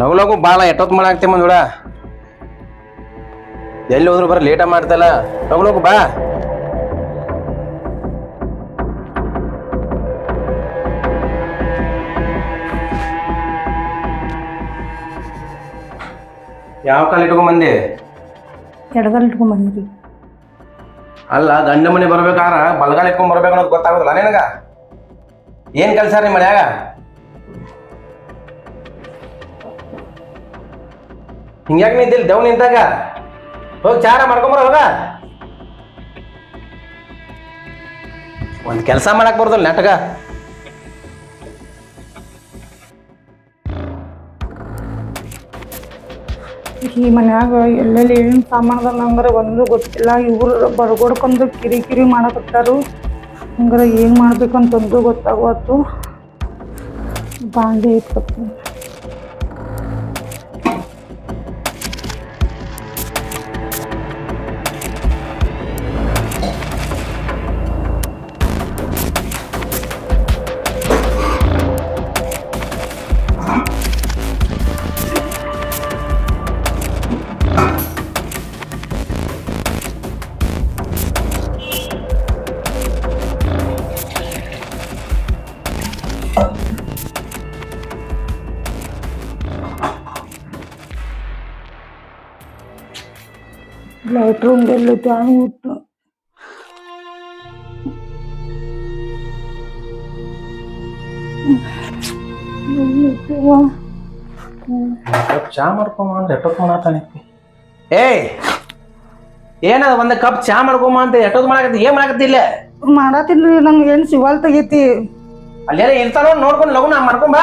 ಲಗು ಲಗು ಭಾಳ ಎಟ್ಟೊತ್ತು ಮಾಡಾಕ್ತಿ ಮಂದೋಡ ಎಲ್ಲಿ ಹೋದ್ರು ಬರ ಲೇಟ ಮಾಡ್ತಲ್ಲ. ಲಗು ಲಗು ಬಾ. ಯಾವ ಕಾಲ ಇಟ್ಕೊಂಬಂದಿ? ಎಡಗಲ್ ಇಟ್ಕೊಂಡ್ ಬಂದ್ರಿ ಅಲ್ಲ ಗಂಡ ಮನೆ ಬರ್ಬೇಕಾರ ಬಲಗಾಲ ಇಟ್ಕೊಂಡ್ ಬರ್ಬೇಕು ಅನ್ನೋದು ಗೊತ್ತಾಗೋದಿಲ್ಲ ನಿನಗ? ಏನ್ ಕೆಲಸ ರೀ ಮನ್ಯಾಗ? ಹಿಂಗ್ಯಾಕ್ ನಿಂತಿಲ್ಲ ದೇವ್ ನಿಂತಾಗ? ಹೋಗಿ ಚಾರ ಮಾಡ್ಕೊಂಬರ ಹೋಗ ಒಂದ್ ಕೆಲಸ ಮಾಡಕ್ ಬರೋದಿಲ್ಲ ನೆಟ್ಗ. ಈ ಮನ್ಯಾಗ ಎಲ್ಲೆಲ್ಲಿ ಏನೇನು ಸಾಮಾನು ನಂಗರ ಒಂದು ಗೊತ್ತಿಲ್ಲ. ಇವ್ರು ಬರ್ಗೊಡ್ಕೊಂಡು ಕಿರಿ ಕಿರಿ ಮಾಡಕತ್ತಾರು ಹಂಗಾರ ಏನು ಮಾಡ್ಬೇಕಂತಂದು ಗೊತ್ತಾಗುವತ್ತು ಬಾಂಡೆ ಇಟ್ಕೊತೀನಿ. ಲೈಟ್ ರೂಮ್ ಎಲ್ಲ ತ್ಯಾಗ ಬಿಟ್ಟು ಚಾ ಮಾಡ್ಕೊಂಬ ಅಂದ್ರೆ ಎಷ್ಟೊತ್ತು ಮಾಡತ್ತಾನೆ ಏಯ್ ಏನದ ಒಂದ್ ಕಪ್ ಚಾ ಮಾಡ್ಕೊಂಬ ಅಂತ ಎಷ್ಟೊತ್ತು ಮಾಡಕತ್ತಿ ಏನ್ ಮಾಡಕತ್ತಿ ಇಲ್ಲ ಮಾಡತ್ತೀನ್ರಿ ನಂಗೆ ಏನು ಸಿವಲ್ ತೆಗೈತಿ ಅಲ್ಲೇನ ಇರ್ತಾನೋ ನೋಡ್ಕೊಂಡು ಲಗುನ ಮಾಡ್ಕೊಂಬ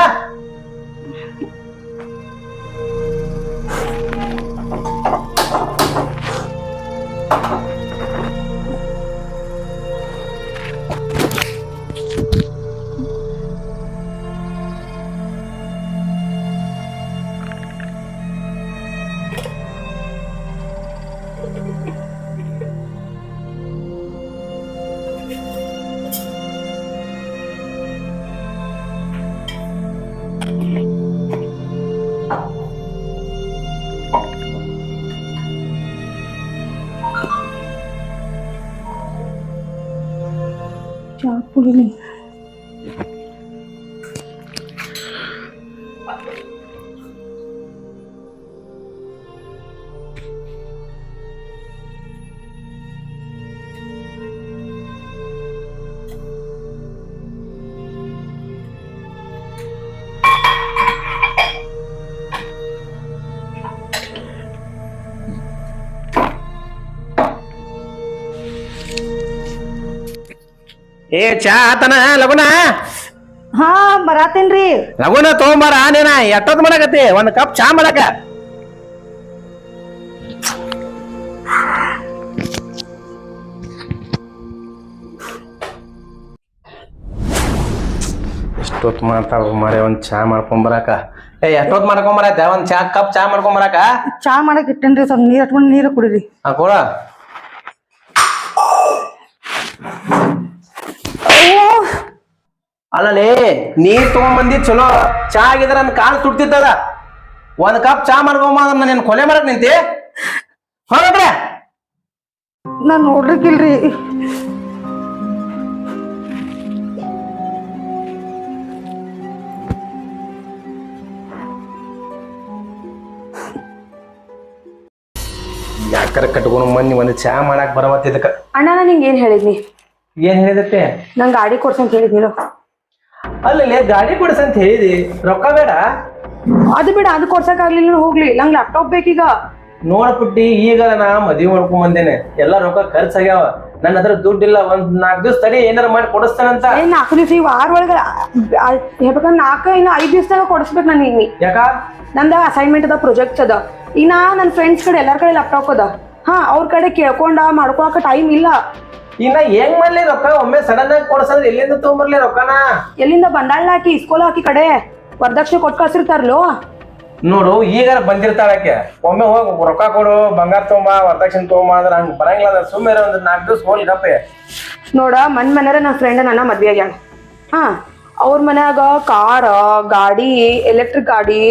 ಚಾ ಕುಡಿಲಿ ಏ ಚಾ ಆತನ ಲಗುನ? ಹಾ ಬರಾತೇನ್ರಿ ಲಗುನ ತಗೊಂಬಾರ ನೀನ ಎಷ್ಟೊತ್ತು ಮಾಡಕತ್ತಿ? ಒಂದ್ ಕಪ್ ಚಾ ಮಾಡಕ. ಎಷ್ಟೊತ್ತು ಮಾಡ್ತಾವ ಮರೆ ಒಂದ್ ಚಾ ಮಾಡ್ಕೊಂಬರಾಕ. ಏ ಎಷ್ಟೊತ್ತು ಮಾಡ್ಕೊಂಬರತ್ತೆ ಒಂದ್ ಚಾ ಕಪ್ ಚಾ ಮಾಡ್ಕೊಂಬರಾಕ? ಚಾ ಮಾಡಕ್ ಇಟ್ಟೇನ್ರಿ ಸ್ವಲ್ಪ ನೀರ್ ಹಚ್ಕೊಂಡು ನೀರು ಕುಡಿರಿ. ಹಾ ಕೊಡ. ಅಲ್ಲಲೇ ನೀರ್ ತಗೊಂಬಂದಿ ಚಲೋ. ಚಾ ಆಗಿದ್ರೆ ನನ್ ಕಾಲು ತುಡ್ತಿತ್ತದ ಒಂದ್ ಕಪ್ ಚಾ ಮಾಡ್ಕೊಂಬ ಅಂದ್ರೆ ನಿನ್ ಕೊಲೆ ಮಾಡಕ್ ನಿಂತಿ? ಹೊರಡ್ರೆ ನಾನ್ ನೋಡ್ರಿಕಿಲ್ರಿ ಯಾಕರ ಕಟ್ಕೊಂಡು ಮಂದಿ ಒಂದ್ ಚಾ ಮಾಡಕ್ ಬರವತ್ತಿದ್ದಕ್ಕ? ಅಣ್ಣ ನಾನು ನಿಂಗೆ ಏನ್ ಹೇಳಿದ್ನಿ? ಏನ್ ಹೇಳಿದತ್ತೆ ನಂಗೆ ಗಾಡಿ ಕೊಡ್ಸಂತ ಹೇಳಿದ್ನಿ ಅಲ್ಲಲೇ ಗಾಡಿ ಕೊಡ್ಸ ಅಂತ ಹೇಳಿದಿ. ರೊಕ್ಕ ಬೇಡ. ಅದು ಬೇಡ ಅದು ಕೊಡ್ಸಕ್ ಆಗ್ಲಿಲ್ಲ ಹೋಗ್ಲಿ. ನಂಗೆ ಲ್ಯಾಪ್ಟಾಪ್ ಬೇಕೀಗ. ನೋಡ್ಬಿಟ್ಟಿ ಈಗ ನಾ ಮದ್ವಿ ಮಾಡ್ಕೊಂಡ್ ಬಂದೇನೆ. ಎಲ್ಲಾ ರೊಕ್ಕ ಖರ್ಚಾಗ್ಯಾವ ನನ್ನ ಹತ್ರ ದುಡ್ಡಿಲ್ಲ ಒಂದ್ ನಾಲ್ಕು ದಿವ್ಸ ತಡಿ ಏನಾರ ಮಾಡಿ ಕೊಡಿಸ್ತಾನಂತ. ಏನ್ ನಾಲ್ಕು ದಿವಸ ಈ ವಾರ ಒಳಗೆ ಹೇಳ್ಬೇಕಂದ್ರೆ ನಾಲ್ಕು ಇನ್ನು ಐದು ದಿವಸದಾಗ ಕೊಡಿಸ್ಬೇಕು ನಾನು ಈಗ ಯಾಕ? ನಂದ ಅಸೈನ್ಮೆಂಟ್ ಅದ ಪ್ರೊಜೆಕ್ಟ್ಸ್ ಅದ. ಇನ್ನ ನನ್ನ ಫ್ರೆಂಡ್ಸ್ ಕಡೆ ಎಲ್ಲಾರ ಕಡೆ ಲ್ಯಾಪ್ಟಾಪ್ ಅದ. ಹಾ ಅವ್ರ ಕಡೆ ಕೇಳ್ಕೊಂಡ ಮಾಡ್ಕೊಳಕ ಟೈಮ್ ಇಲ್ಲ. ಇನ್ನ ಹೆಂಗ್ ಮಾಡ್ಲಿ ರೊಕ್ಕ? ಒಮ್ಮೆ ಸಡನ್ ಆಗಿ ಕೊಡ್ಸಂದ್ರೆ ಎಲ್ಲಿಂದ ತಗೊಂಬರ್ಲಿ ರೊಕ್ಕನ? ಎಲ್ಲಿಂದ ಬಂದಾಳ ಹಾಕಿ ಇಸ್ಕೋಲ ಹಾಕಿ ಕಡೆ? ವರದಕ್ಷಿಣೆ ಕೊಟ್ಟು ಕಳ್ಸಿರ್ತಾರಲ್ಲೋ ನೋಡು ಈಗ ಬಂದಿರ್ತಾಳಕ್ಕೆ ಒಮ್ಮೆ ಹೋಗಿ ರೊಕ್ಕ ಕೊಡು ಬಂಗಾರ ತಗೊಂಬ ವರದಕ್ಷಿಣೆ ತಗೊಂಬ ಅಂದ್ರೆ ಹಂಗ ಬರಂಗಿಲ್ಲ ಅಂದ್ರೆ ಸುಮ್ಮನೆ ಒಂದು ನಾಲ್ಕು ದಿವಸ ಹೋಗ್ಲಿ ಗಪ್ಪೆ ನೋಡ ಮನ್ ಮನೇರ ನನ್ನ ಫ್ರೆಂಡ್ ನನ್ನ ಮದ್ವೆ ಆಗ್ಯಾಳ. ಹಾ ಅವ್ರ ಮನ್ಯಾಗ ಕಾರ ಗಾಡಿ ಎಲೆಕ್ಟ್ರಿಕ್ ಗಾಡಿ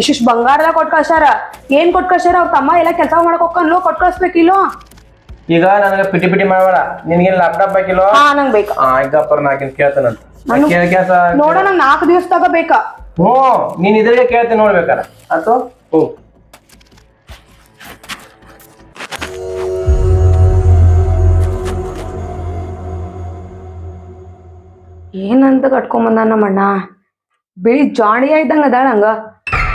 ಇಷ್ಟಿಷ್ಟು ಬಂಗಾರ ಎಲ್ಲ ಏನ್ ಕೊಟ್ಟು ಅವ್ರ ತಮ್ಮ ಎಲ್ಲ ಕೆಲಸ ಮಾಡಕ್ ಹೋಗ್ಕನ್ಲೋ ಕೊಟ್ ಕಳ್ಸ್ಬೇಕಿಲ್ಲೋ? ಈಗ ನನಗೆ ಪಿಟಿ ಪಿಟಿ ಮಾಡಬೇಡ. ನಿನಗೆ ಲ್ಯಾಪ್ಟಾಪ್ ಬೇಕಿಲ್ಲೋ ಹಾ ನಂಗ್ ಬೇಕಾ. ಹಾ ಈಗಪ್ಪರ ನಾಕಿನ್ ಕೇಳ್ತಾನಂತ ಕೇಳ ಕೇಳ್ಸ ನೋಡ ನಂಗ್ ನಾಲ್ಕು ದಿವಸದಾಗ ಬೇಕಾ? ಹ್ಞೂ ನೀನ್ ಇದ್ರಿಗೆ ಕೇಳ್ತೀನಿ ನೋಡ್ಬೇಕಾರ ಆತು ಹ್ಞೂ. ಏನಂತ ಕಟ್ಕೊಂಬಂದ ನಮ್ಮ ಅಣ್ಣ ಬಿಳಿ ಜಾಣಿಯ ಇದ್ದಂಗ ಅದಾಳ ಹಂಗ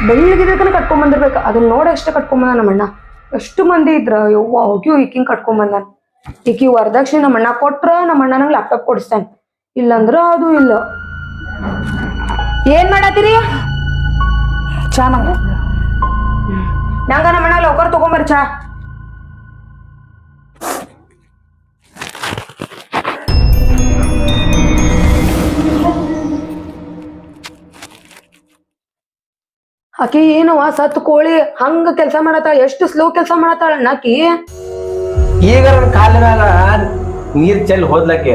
ಬೆಳ್ಳಗಿದ್ದಕ್ಕನ ಕಟ್ಕೊಂಬಂದಿರ್ಬೇಕು ಅದನ್ನ ನೋಡಿ ಅಷ್ಟೇ ಕಟ್ಕೊಂಬಂದ ನಮ್ಮ ಅಣ್ಣ ಎಷ್ಟು ಮಂದಿ ಇದ್ರ? ಯವ್ವ ಹೋಗಿ ಈಕಿಂಗ್ ಕಟ್ಕೊಂಬಂದಾನ ಈಕಿ ವರದಕ್ಷಿಣೆ ನಮ್ಮ ಅಣ್ಣ ಕೊಟ್ರ ನಮ್ಮ ಅಣ್ಣ ನಂಗೆ ಲ್ಯಾಪ್ಟಾಪ್ ಕೊಡಿಸ್ತಾನೆ. ಇಲ್ಲಂದ್ರ ಅದು ಇಲ್ಲ. ಏನ್ ಮಾಡತ್ತೀರಿ? ಚಾ ನಂಗೆ ನಮ್ಮ ಅಣ್ಣ ಲೋಕರ್ ತಗೊಂಬರ್ರಿ ಚಾ. ಆಕಿ ಏನವ ಸತ್ ಕೋಳಿ ಹಂಗ ಕೆಲಸ ಮಾಡತ್ತಾಳ ಎಷ್ಟು ಸ್ಲೋ ಕೆಲಸ ಮಾಡತ್ತಾಳ ನಾಕಿ ಈಗ ನನ್ನ ಕಾಲ ನೀರ್ ಚೆಲ್ಲಿ ಹೋದ್ಲಕ್ಕೆ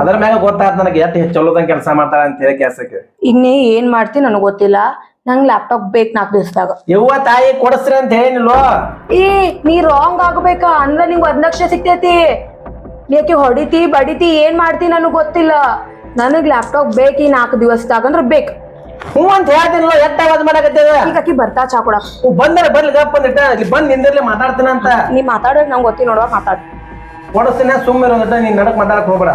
ಅದ್ರ ಮ್ಯಾಗ ಗೊತ್ತಾತ್ ನನಗೆ ಎಷ್ಟು ಚಲೋದಂಗ ಕೆಲಸ ಮಾಡ್ತಾಳ ಅಂತ ಹೇಳಿ ಕೆಲ್ಸಕ್ಕೆ. ಈಗ ನೀ ಏನ್ ಮಾಡ್ತಿ ನನಗ್ ಗೊತ್ತಿಲ್ಲ ನಂಗ್ ಲ್ಯಾಪ್ಟಾಪ್ ಬೇಕು ನಾಕ್ ದಿವಸದಾಗ. ಯವ್ವ ತಾಯಿ ಕೊಡಸ್ರಿ ಅಂತ ಹೇಳಿಲ್ವೋ? ಏ ನೀ ರಾಂಗ್ ಆಗ್ಬೇಕಾ ಅಂದ್ರ ನಿಂಗ್ ಒಂದ್ ಲಕ್ಷ ಸಿಗ್ತೈತಿ. ನೀಕಿ ಹೊಡಿತಿ ಬಡಿತಿ ಏನ್ ಮಾಡ್ತಿ ನನಗ್ ಗೊತ್ತಿಲ್ಲ. ನನಗ್ ಲ್ಯಾಪ್ಟಾಪ್ ಬೇಕು ಈ ನಾಕ್ ದಿವಸದಾಗ ಅಂದ್ರ ಬೇಕು. ಹ್ಞೂ ಅಂತ ಹೇಳ್ತೀನಿಲ್ಲ ಎಟ್ಟ ಆವಾಜ್ ಮಾಡಕತ್ತದ? ಈಗ ಆಕಿ ಬರ್ತಾ ಚಾ ಕೊಡಕ್ ಬಂದ್ರೆ ಬರ್ಲಿ ಗಪ್ಪ ಅಂದಿಟ್ಟ ಇಲ್ಲಿ ಬಂದ್ ನಿಂದಿರ್ಲಿ ಮಾತಾಡ್ತೀನಂತ ನೀ ಮಾತಾಡೋ ನಂಗೆ ಗೊತ್ತಿ ನೋಡುವ ಮಾತಾಡ್. ಕೊಡಸ್ತೀನಿ ಸುಮ್ಮನೆ ಒಂದಿಟ್ಟ ನೀನ್ ನಡಕ್ ಮಾತಾಡಕ್ ಹೋಗ್ಬೇಡ.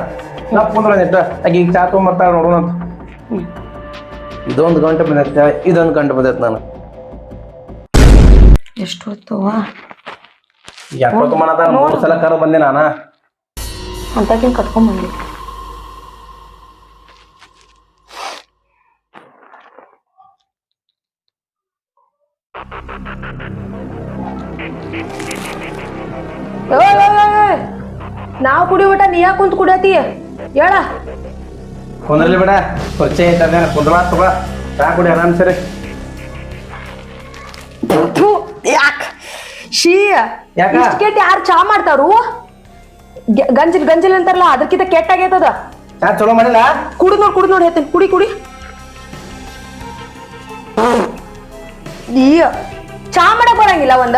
ಗಪ್ಪ ಕುಂದ್ರ ಒಂದಿಟ್ಟ ಆಕಿ ಈಗ ಚಾ ತೊಗೊಂಬರ್ತಾಳ ನೋಡೋಣ ಅಂತ. ಇದೊಂದು ಗಂಟೆ ಬಂದೈತೆ ಇದೊಂದು ಗಂಟೆ ಬಂದೈತೆ ನಾನು. ಎಷ್ಟು ಹೊತ್ತವ ಎಪ್ಪತ್ತು ಮಾಡತಾರ ಮೂರು ಸಲ ಕರ ಬಂದೆ ನಾನಾ. ಅಂತಕಿನ ಕಟ್ಕೊಂಡ್ ಬಂದಿ. ನಾವು ಕುಡಿಬಿಟ್ಟ ನೀ ಯಾಕೆ ಕುಂತ ಕುಡಿಯತಿ ಹೇಳ. ಕುಂದ್ರಲಿ ಬಿಡ ಪರಿಚಯ ಐತದ ಕುಂದ್ರಾ ತಗೋ. ಚಾ ಕುಡಿ ಆರಾಮ್ ಸರಿ. ಯಾಕ? ಶೀ ಯಾಕ? ಇಷ್ಟ್ ಕೆಟ್ಟ ಯಾರು ಚಾ ಮಾಡ್ತಾರು? ಗಂಜಲ್ ಗಂಜಿಲ್ ಗಂಜಿಲ್ ಅಂತಾರಲ್ಲ ಅದಕ್ಕಿಂತ ಕೆಟ್ಟಾಗೈತದ. ಚಾ ಚಲೋ ಮಾಡಿಲ್ಲ? ಕುಡಿದ್ ನೋಡ್ ಕುಡಿದ್ ನೋಡಿ ಹೇಳ್ತೇನೆ. ಕುಡಿ ಕುಡಿ. ಈ ಚಾ ಮಾಡಕ್ ಬರಂಗಿಲ್ಲ ಒಂದ?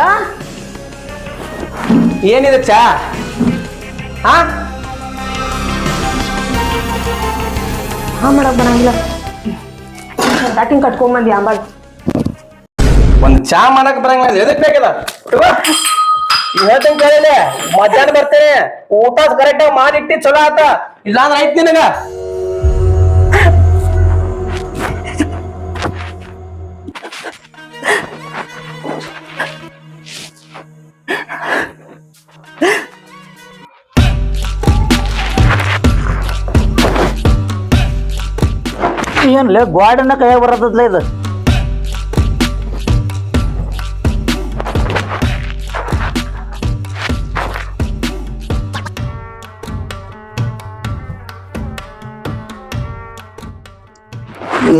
ಏನಿದೆ ಚಾ? ಹಾ ಹಾ ಮಾಡಕ್ ಬರಂಗಿಲ್ಲ. ಕಟಿಂಗ್ ಕಟ್ಕೊಂಡ್ ಬಂದಿ ಅಂಬಾಲ್ ಒಂದ್ ಚಾ ಮಾಡಕ್ ಬರಂಗಿಲ್ಲ ಎದಕ್ ಬೇಕಿಲ್ಲ ಹೇಳ್ತಂಗ್ ಕೇಳಿಲ್ಲ ಮಧ್ಯಾಹ್ನ ಬರ್ತೇನೆ. ಊಟ ಕರೆಕ್ಟ್ ಆಗಿ ಮಾಡಿಟ್ಟಿ ಚಲೋ ಆತ. ಇಲ್ಲಾಂದ್ರ ಐತ್ ನಿನಗ. ಏನ್ಲೇ ಗ್ವಾಡನ್ನ ಕೈಯಾಗ ಬರತ್ತದ್ಲ ಇದು?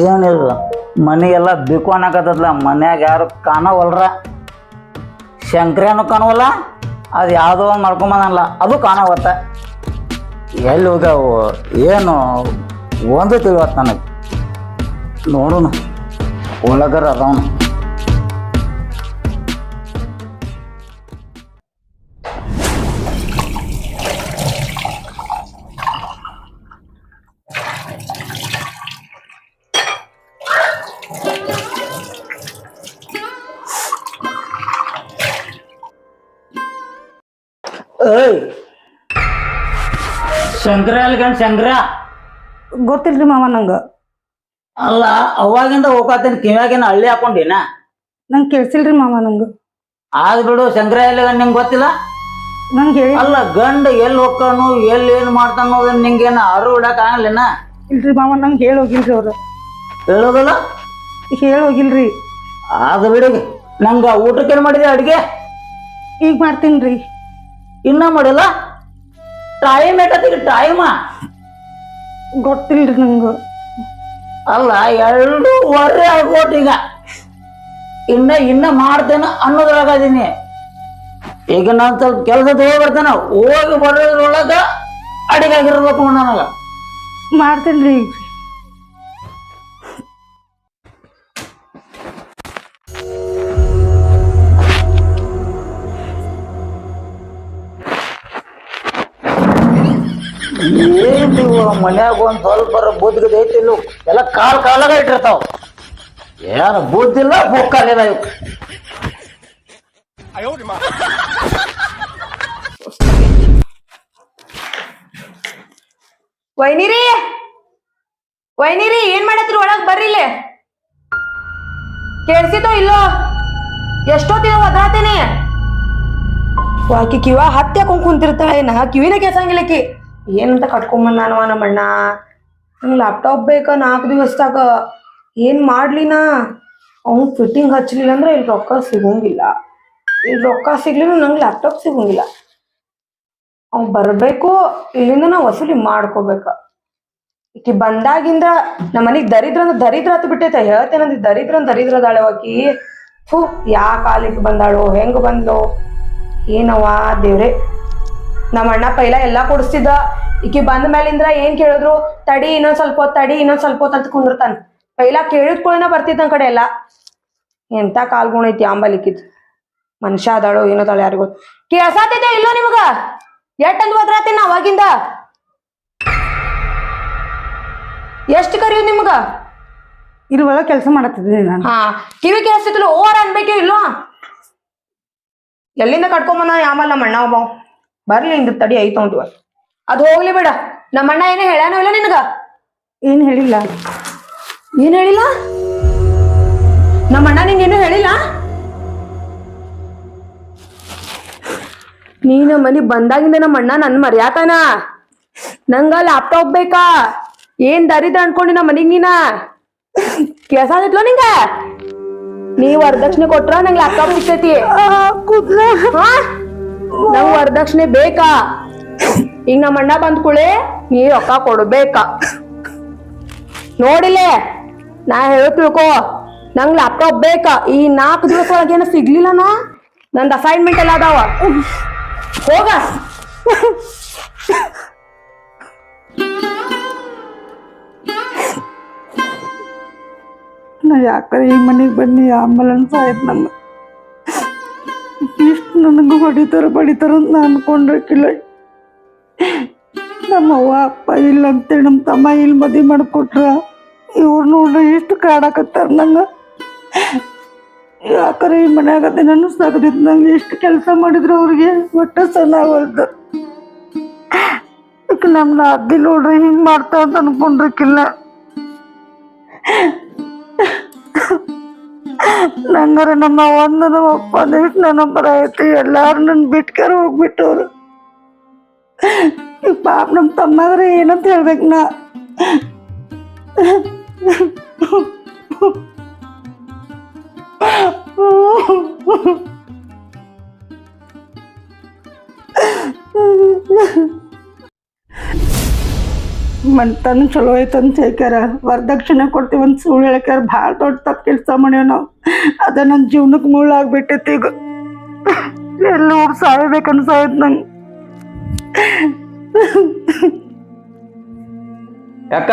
ಏನಿಲ್ಲ ಬಿಕು ಅನ್ನಕತ್ತದ್ಲ ಮನ್ಯಾಗ ಯಾರು ಕಾಣವಲ್ರ? ಶಂಕ್ರೇನು ಕಾಣವಲ್ಲ, ಅದು ಯಾವುದೋ ಒಂದು ಮಾಡ್ಕೊಂಬಂದಲ್ಲ ಅದು ಕಾಣವತ್ತ. ಎಲ್ಲಿ ಹೋಗ್ಯಾವು? ಏನು, ಒಂದು ತಿಳಿವತ್ತು ನನಗೆ. ನೋಡುನು ಒಳಗರ ಅದಾವನು ಏಯ್ ಶಂಕರ ಅಲ್ಕಂಡ್ ಶಂಕರ ಗೊತ್ತಿಲ್ರಿ ಮಾವ ನಂಗೆ ಅಲ್ಲ ಅವಾಗಿಂದ ಹೋಗಾತೇನೆ ಕಿವ್ಯಾಗೇನ ಹಳ್ಳಿ ಹಾಕೊಂಡಿನ? ನಂಗೆ ಕೇಳಿಸಿಲ್ರಿ ಮಾವ ನಂಗೆ. ಆದ್ ಬಿಡು ಎಲ್ಲಿಗಂಡ್ ನಿಂಗೆ ಗೊತ್ತಿಲ್ಲ? ನಂಗೆ ಹೇಳಿ. ಅಲ್ಲ ಗಂಡ ಎಲ್ಲಿ ಹೋಗ್ತಾನು ಎಲ್ಲಿ ಏನು ಮಾಡ್ತಾನ ಅನ್ನೋದನ್ನ ನಿಂಗೇನ ಅರು ಇಡಕ್ ಆಗಲಿನ ಇಲ್ರಿ ಮಾವ ನಂಗೆ ಹೇಳಿ ಹೋಗಿಲ್ರಿ ಅವ್ರು. ಹೇಳೋದಲ್ಲ? ಹೇಳಿ ಹೋಗಿಲ್ರಿ. ಅದು ಬಿಡು ನಂಗ ಊಟಕ್ಕೆ ಏನು ಮಾಡಿದೆ ಅಡುಗೆ? ಈಗ ಮಾಡ್ತೀನಿ ರೀ ಇನ್ನ ಮಾಡಿಲ್ಲ? ಟೈಮ್ ಏಟತ್ತಿಗೆ ಟೈಮ ಗೊತ್ತಿಲ್ರಿ ನಂಗೆ. ಅಲ್ಲ, ಎರಡೂವರೆ ಆಗ್ಬೋದು ಈಗ. ಇನ್ನ ಇನ್ನ ಮಾಡ್ತೇನೆ ಅನ್ನೋದ್ರಾಗ ಅದೀನಿ ಈಗ ನಾನು ಸ್ವಲ್ಪ ಕೆಲಸ ತಗೋ ಬರ್ತೇನೆ, ಹೋಗಿ ಬರೋದ್ರೊಳಗ ಅಡಿಗೆ ಆಗಿರ್ಬೇಕು ನನಗ. ಮಾಡ್ತೀನಿ ರೀ ಮನ್ಯಾಗ ಒಂದ್ ಸ್ವಲ್ಪ ಬುದ್ಧಿಗದ ಐತಿಲ್ಲ ಎಲ್ಲ ಕಾಲ್ ಕಾಲಾಗ ಇಟ್ಟಿರ್ತಾವ. ಏನು ಬುದ್ಧಿಲ್ಲ ಬುಕ್ಕಾಲಿಲ್ಲ ಇವ್. ವೈನಿರಿ ವೈನಿರಿ ಏನ್ ಮಾಡತ್ರಿ ಒಳಗ್ ಬರ್ರಿ ಇಲ್ಲಿ. ಕೇಳ್ಸಿತೋ ಇಲ್ಲೋ? ಎಷ್ಟೊತ್ತಿನ ಒದ್ರಾತೇನೆ ಆಕಿ ಕಿವ ಹತ್ಯೆ ಹಾಕೊಂಡ್ ಕುಂತಿರ್ತಾಳೆ ನಾ ಕಿವಿನ ಕೇಸಂಗಿಲ್ಲ ಆಕಿ ಏನಂತ ಕಟ್ಕೊಂಬಂದ ನಾನವ ನಮ್ಮ ಅಣ್ಣ ನಂಗೆ ಲ್ಯಾಪ್ಟಾಪ್ ಬೇಕ? ನಾಲ್ಕು ದಿವಸದಾಗ? ಏನು ಮಾಡ್ಲಿ ನಾ ಅವ್ನು ಫಿಟ್ಟಿಂಗ್ ಹಚ್ಚಲಿಲ್ಲ ಅಂದ್ರೆ ಇಲ್ಲಿ ರೊಕ್ಕ ಸಿಗೋಂಗಿಲ್ಲ. ಇಲ್ಲಿ ರೊಕ್ಕ ಸಿಗ್ಲಿಲ್ಲ ನಂಗೆ ಲ್ಯಾಪ್ಟಾಪ್ ಸಿಗೋಂಗಿಲ್ಲ. ಅವ್ನು ಬರಬೇಕು, ಇಲ್ಲಿಂದ ನಾವು ವಸೂಲಿ ಮಾಡ್ಕೋಬೇಕು. ಈಕಿ ಬಂದಾಗಿಂದ ನಮ್ಮ ಮನೆಗೆ ದರಿದ್ರ ಅಂದ್ರೆ ದರಿದ್ರ ಹತ್ತು ಬಿಟ್ಟೈತೆ. ಹೇಳ್ತೇನಂದಿ ದರಿದ್ರ ಅಂದ್ರೆ ದರಿದ್ರ ಅದಾಳೆ ಥೂ, ಯಾ ಕಾಲಿಗೆ ಬಂದಾಳು, ಹೆಂಗೆ ಬಂದ್ಲು? ಏನವ್ವ ದೇವ್ರೆ? ನಮ್ಮ ಅಣ್ಣ ಪೈಲ ಎಲ್ಲಾ ಕೊಡಿಸ್ತಿದ್ದ. ಈಕಿ ಬಂದ ಮೇಲಿಂದ್ರ ಏನ್ ಕೇಳಿದ್ರು? ತಡಿ ಇನ್ನೊಂದ್ ಸ್ವಲ್ಪ ಹೊತ್ತು ತಡಿ ಇನ್ನೊಂದ್ ಸ್ವಲ್ಪ ಹೊತ್ತು ಅಂತ ಕುಂದಿರ್ತಾನ. ಪೈಲ ಕೇಳಿದ ಕೂಡನ ಬರ್ತಿದ್ದ ನನ್ ಕಡೆ ಎಲ್ಲ. ಎಂತ ಕಾಲ್ಗುಣ ಐತಿ ಆಂಬಲಿಕ್ಕಿದ್ ಮನುಷ್ಯ ಅದಾಳು ಏನೋ ತಾಳೆ ಯಾರಿಗೂ. ಕೇಳ್ಸಾತೈತೆ ಇಲ್ಲೋ ನಿಮಗ? ಎಟ್ಟಂದ್ ಒದ್ರಾತೀನಿ ಅವಾಗಿಂದ ಎಷ್ಟು ಕರಿಯೋದು ನಿಮ್ಗ? ಇರುವಾಗ ಕೆಲಸ ಮಾಡತ್ತಿದ್ದೀನಿ ನಾನು. ಹಾ ಕಿವಿ ಕೇಳಿಸ್ತಿದ್ಲು ಓವರ್ ಅನ್ಬೇಕೇ ಇಲ್ಲೋ? ಎಲ್ಲಿಂದ ಕಟ್ಕೊಂಬಂದ ಆಮೇಲೆ ನಮ್ಮ ಅಣ್ಣ ಒಬ್ಬ? ಬರ್ಲಿ ಇಂದ ತಡಿ ಐತ ಉಂಟು ಅದು ಹೋಗ್ಲಿ ಬೇಡ. ನಮ್ಮ ಅಣ್ಣ ಏನೋ ಹೇಳ್ಯಾನೋ ಇಲ್ಲ ನಿನಗ? ಏನ್ ಹೇಳಿಲ್ಲ. ಏನ್ ಹೇಳಿಲ್ಲ? ನಮ್ಮ ಅಣ್ಣ ನಿಂಗೇನು ಹೇಳಿಲ್ಲ? ನೀನ ಮನಿ ಬಂದಾಗಿಂದ ನಮ್ಮ ಅಣ್ಣ ನನ್ ಮರ್ಯಾತಾನ. ನಂಗ ಲ್ಯಾಪ್ಟಾಪ್ ಬೇಕಾ? ಏನ್ ದರಿದ್ರ ಅನ್ಕೊಂಡಿ ನಮ್ಮ ಮನಿಗ್ ನೀನ? ಕೆಲಸ ಆಗಿತ್ಲೋ ನಿಂಗ? ನೀ ವರದಕ್ಷಿಣೆ ಕೊಟ್ರ ನಂಗೆ ಲ್ಯಾಪ್ಟಾಪ್ ಸಿಗ್ತೈತಿ? ನಂಗ್ ವರದಕ್ಷಿಣೆ ಬೇಕಾ? ಈಗ ನಮ್ಮ ಅಣ್ಣ ಬಂದ್ ಕೂಳೆ ನೀ ರೊಕ್ಕ ಕೊಡ್ಬೇಕಾ? ನೋಡಿಲೆ, ನಾ ಹೇಳ ತಿಳ್ಕೋ. ನಂಗ್ ಲ್ಯಾಪ್ಟಾಪ್ ಬೇಕಾ? ಈ ನಾಲ್ಕು ದಿವಸ ಒಳಗೆ ಸಿಗ್ಲಿಲ್ಲ ನಾ ನಂದ್ ಅಸೈನ್ಮೆಂಟ್ ಎಲ್ಲ ಅದಾವ. ಹೋಗ. ನಾ ಯಾಕರೆ ಈ ಮನೆಗೆ ಬನ್ನಿ ಆಮೇಲೆ ಅನ್ಸಾಯ್ತು ನಮ್ಮ ಇಷ್ಟು ನನಗೆ ಹೊಡಿತಾರ ಬಡಿತಾರ ಅಂತ ನಾನು ಅನ್ಕೊಂಡಿರ್ಕಿಲ್ಲ ನಮ್ಮ ಅವ್ವ, ಅಪ್ಪ ಇಲ್ಲ ಅಂತೇಳಿ ನಮ್ಮ ತಮ್ಮ ಇಲ್ಲಿ ಮದುವೆ ಮಾಡಿಕೊಟ್ರ. ಇವ್ರು ನೋಡ್ರಿ ಎಷ್ಟು ಕಾಡಕತ್ತಾರ ನಂಗೆ. ಯಾಕರೆ ಈ ಮನ್ಯಾಗ ನಾನು ನನ್ನ ಸಾಗದಿತ್ತು ನಂಗೆ ಎಷ್ಟು ಕೆಲಸ ಮಾಡಿದ್ರು ಅವ್ರಿಗೆ. ಒಟ್ಟ ಚೆನ್ನಾಗಲ್ದು ನಮ್ಮ ಅದ್ದಿ ನೋಡ್ರಿ ಹಿಂಗೆ ಮಾಡ್ತಾ ಅಂತ ಅನ್ಕೊಂಡಿರ್ಕಿಲ್ಲ ನಂಗಾರ ನಮ್ಮ ಒಂದು ನಮ್ಮ ಎಷ್ಟು ನನ್ನ ಬರ ಐತಿ ಎಲ್ಲಾರು ನನ್ ಬಿಟ್ಕಾರ ಹೋಗ್ಬಿಟ್ಟವ್ರು. ಪಾಪ ನಮ್ಮ ತಮ್ಮಗ್ರ ಏನಂತ ಹೇಳ್ಬೇಕು ನಾ. ಮನ್ತನ ಚಲೋ ಅಂತ ಹೇಳ್ಕ್ಯಾರ. ವರದಕ್ಷಿಣೆ ಕೊಡ್ತೀವಿ ಅಂತ ಸುಳ್ಳು ಹೇಳ್ಕ್ಯಾರ. ಭಾಳ ದೊಡ್ಡ ತಪ್ಪು ಕೆಲಸ ಮಾಡ್ಯಾವ ನಾವು. ಅದ ನನ್ನ ಜೀವನಕ್ಕೆ ಮುಳ್ಳಾಗ್ಬಿಟ್ಟೈತಿ ಈಗ. ಎಲ್ಲ ಹೋಗಿ ಸಾಯ್ಬೇಕು ಅನ್ಸಾಯ್ತು ನಂಗೆ. ಯಾಕ?